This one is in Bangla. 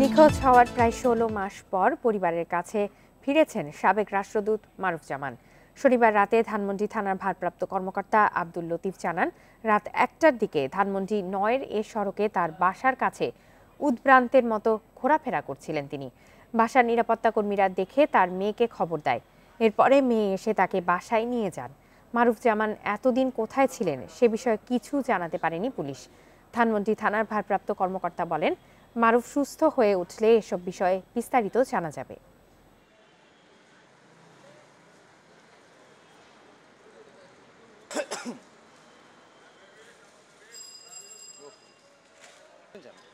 নিখোঁজ হওয়ার প্রায় ষোলো মাস পর পরিবারের কাছে ফিরেছেন সাবেক রাষ্ট্রদূত মারুফ জামান শনিবার রাতে ধানমন্ডি থানার ভারপ্রাপ্ত কর্মকর্তা আব্দুল লতিফ জানান, রাত একটার দিকে ধানমন্ডি নয়ের এ সড়কে তার বাসার কাছে উদ্ভ্রান্তের মতো ঘোরাফেরা করছিলেন তিনি। বাসার নিরাপত্তা কর্মীরা দেখে তার মেয়েকে খবর দেয়। এরপরে মেয়ে এসে তাকে বাসায় নিয়ে যান। মারুফ জামান এতদিন কোথায় ছিলেন সে বিষয়ে কিছু জানাতে পারেনি পুলিশ। ধানমন্ডি থানার ভারপ্রাপ্ত কর্মকর্তা বলেন মারুফ সুস্থ হয়ে উঠলে এসব বিষয়ে বিস্তারিত জানা যাবে।